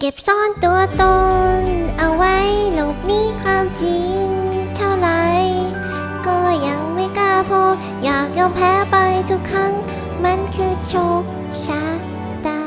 เก็บซ่อนตัวตน เอาไว้หลบหนีความจริง เท่าไร ก็ยังไม่กล้าพบอยากยอมแพ้ไปทุกครั้ง มันคือโชคชะตา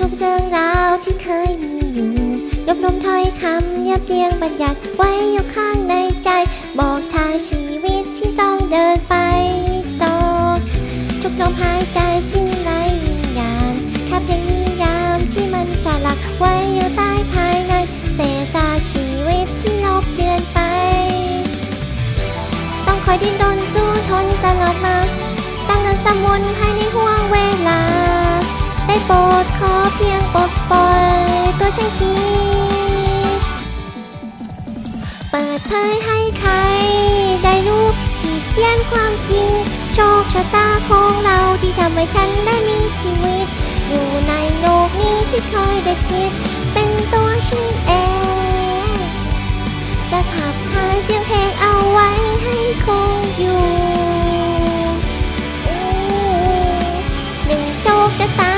ทุกๆเรื่องราวที่เคยมีอยู่ รวบรวมถ้อยคำยับเรียงบัญญัติไว้อยู่ข้างในใจ บอกทางชีวิตที่ต้องเดินไปต่อทุกลมหายใจสิ้นไรวิญญาณแค่เพียงนิยามที่มันสลักไว้อยู่ใต้ภายในเศษซาชีวิตที่ลบเลือนไป ต้องคอยดิ้นรนสู้ทนตลอดมาตั้งเงินจำวนภายในห่วงเวลา ได้โปรดขอเพียงปลดปล่อยตัวฉันที เคยให้ใคร ได้รู้ขีดเขียนความจริง โชคชะตาของเราที่ทำให้ฉันได้มีชีวิต อยู่ในโลกนี้ที่เคยได้คิด เป็นตัวฉันเอง จะขับคาเสียงเพลงเอาไว้ให้คงอยู่หนึ่งโชคชะตา